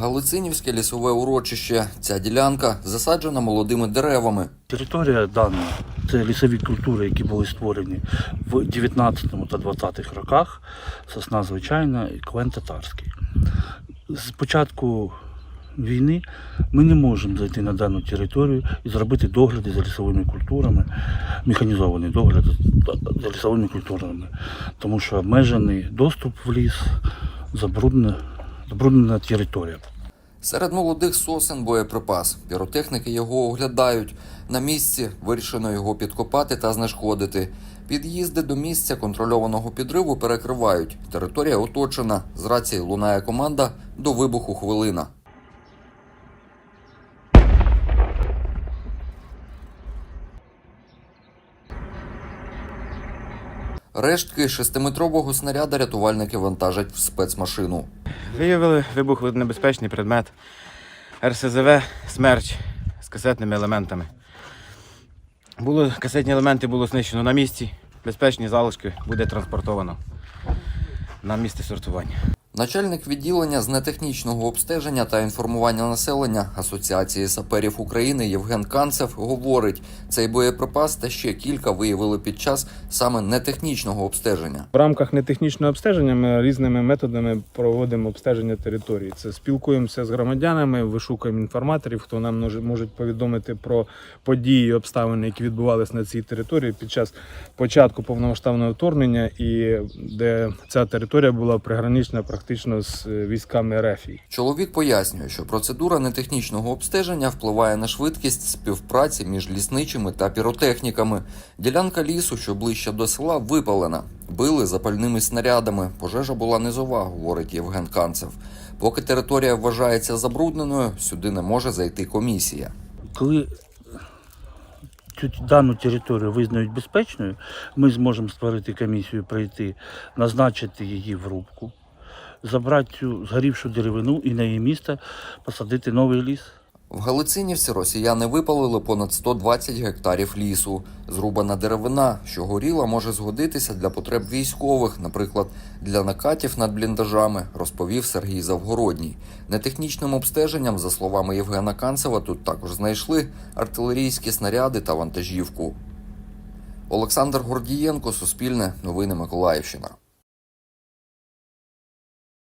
Галицинівське лісове урочище. Ця ділянка засаджена молодими деревами. Територія дана це лісові культури, які були створені в 19 та 20 роках. Сосна звичайна і клен татарський. З початку війни ми не можемо зайти на дану територію і зробити догляди за лісовими культурами, механізований догляд за- лісовими культурами, тому що обмежений доступ в ліс, забруднена, забруднена територія. Серед молодих сосен боєприпас. Піротехніки його оглядають. На місці вирішено його підкопати та знешкодити. Під'їзди до місця контрольованого підриву перекривають. Територія оточена. З рації лунає команда до вибуху хвилина. Рештки шестиметрового снаряда рятувальники вантажать в спецмашину. Виявили вибухонебезпечний предмет РСЗВ Смерч з касетними елементами. Було, касетні елементи було знищено на місці. Безпечні залишки буде транспортовано на місце сортування. Начальник відділення з нетехнічного обстеження та інформування населення Асоціації саперів України Євген Канцев говорить, цей боєприпас та ще кілька виявили під час саме нетехнічного обстеження. В рамках нетехнічного обстеження ми різними методами проводимо обстеження території. Це спілкуємося з громадянами, вишукуємо інформаторів, хто нам може можуть повідомити про події і обставини, які відбувалися на цій території під час початку повномасштабного вторгнення, і де ця територія була пригранична практично з е, військами РФ. Чоловік пояснює, що процедура нетехнічного обстеження впливає на швидкість співпраці між лісничими та піротехніками. Ділянка лісу, що ближче до села, випалена. Били запальними снарядами. Пожежа була низова, говорить Євген Канцев. Поки територія вважається забрудненою, сюди не може зайти комісія. Коли дану територію визнають безпечною, ми зможемо створити комісію, прийти, назначити її в рубку, забрати цю згорівшу деревину і на її місце посадити новий ліс. В Галицинівці росіяни випалили понад 120 гектарів лісу. Зрубана деревина, що горіла, може згодитися для потреб військових, наприклад, для накатів над бліндажами, розповів Сергій Завгородній. Нетехнічним обстеженням, за словами Євгена Канцева, тут також знайшли артилерійські снаряди та вантажівку. Олександр Гордієнко, Суспільне, Новини Миколаївщина.